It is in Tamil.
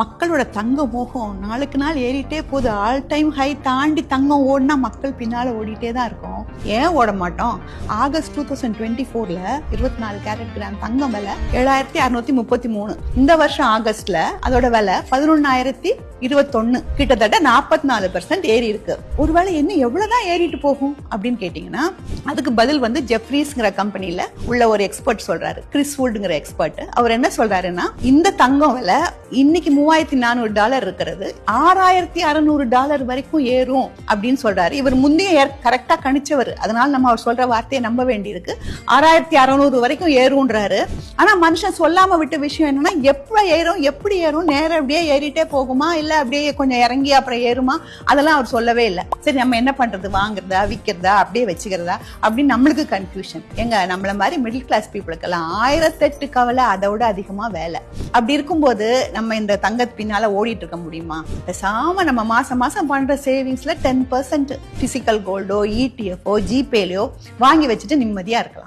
மக்களோட தங்க மோகம் நாளுக்கு நாள் ஏறிட்டே போகுது. ஆல் டைம் ஹை தாண்டி தங்கம் ஓடினா மக்கள் பின்னால ஓடிட்டே தான் இருக்கும். ஏன் ஓட மாட்டோம்? ஆகஸ்ட் டூ தௌசண்ட் டுவெண்ட்டி ஃபோர்ல இருபத்தி நாலு கேரட் கிராம் தங்கம் விலை ஏழாயிரத்தி அறுநூத்தி முப்பத்தி மூணு. இந்த வருஷம் ஆகஸ்ட்ல அதோட விலை பதினொன்னாயிரத்தி இருபத்தொன்னு. கிட்டத்தட்ட நாற்பத்தி நாலு பெர்சன்ட் ஏறி இருக்கு. ஒருவேளை இன்னும் எவ்வளவுதான் ஏறிட்டு போகும் அப்படின்னு கேட்டீங்கன்னா அதுக்கு பதில் வந்து ஜெஃப்ரீஸ்ங்கிற கம்பெனில உள்ள ஒரு எக்ஸ்பர்ட் சொல்றாரு. கிறிஸ் வுட்ங்கிற எக்ஸ்பர்ட் அவர் என்ன சொல்றாருன்னா இந்த தங்கம் விலை இன்னைக்கு மூவாயிரத்தி நானூறு டாலர் இருக்கிறது. ஆறாயிரத்தி அறுநூறு டாலர் வரைக்கும் ஏறும் அப்படின்னு சொல்றாரு. இவர் முந்தைய கரெக்டா கணிச்சவர். அதனால நம்ம அவர் சொல்ற வார்த்தையை நம்ப வேண்டியிருக்கு. ஆறாயிரத்தி அறுநூறு வரைக்கும் ஏறும்ன்றாரு. ஆனா மனுஷன் சொல்லாம விட்ட விஷயம் என்னன்னா எப்ப ஏறும் எப்படி ஏறும் நேரம் அப்படியே ஏறிட்டே போகுமா இல்ல அப்படியே கொஞ்சம் இறங்கி அப்புறம் ஏறுமா? அதெல்லாம் அவர் சொல்லவே இல்லை. சரி நம்ம என்ன பண்றது? வாங்குறதா விற்கிறதா அப்படியே வச்சுக்கிறதா? அப்படின்னு நம்மளுக்கு கன்ஃபியூஷன் எங்க நம்மள மாதிரி மிடில் கிளாஸ் பீப்புளுக்கெல்லாம் ஆயிரத்தெட்டு கவலை அதை விட அதிகமா வேலை. அப்படி இருக்கும்போது நம்ம இந்த தங்கத்து பின்னால ஓடிட்டு இருக்க முடியுமா? பேசாம நம்ம மாசம் மாசம் பண்ற சேவிங்ஸ்ல டென் பர்சன்ட் பிசிக்கல் கோல்டோ இடிஎஃப்ஓ ஜிபேலையோ வாங்கி வச்சுட்டு நிம்மதியா இருக்கலாம்.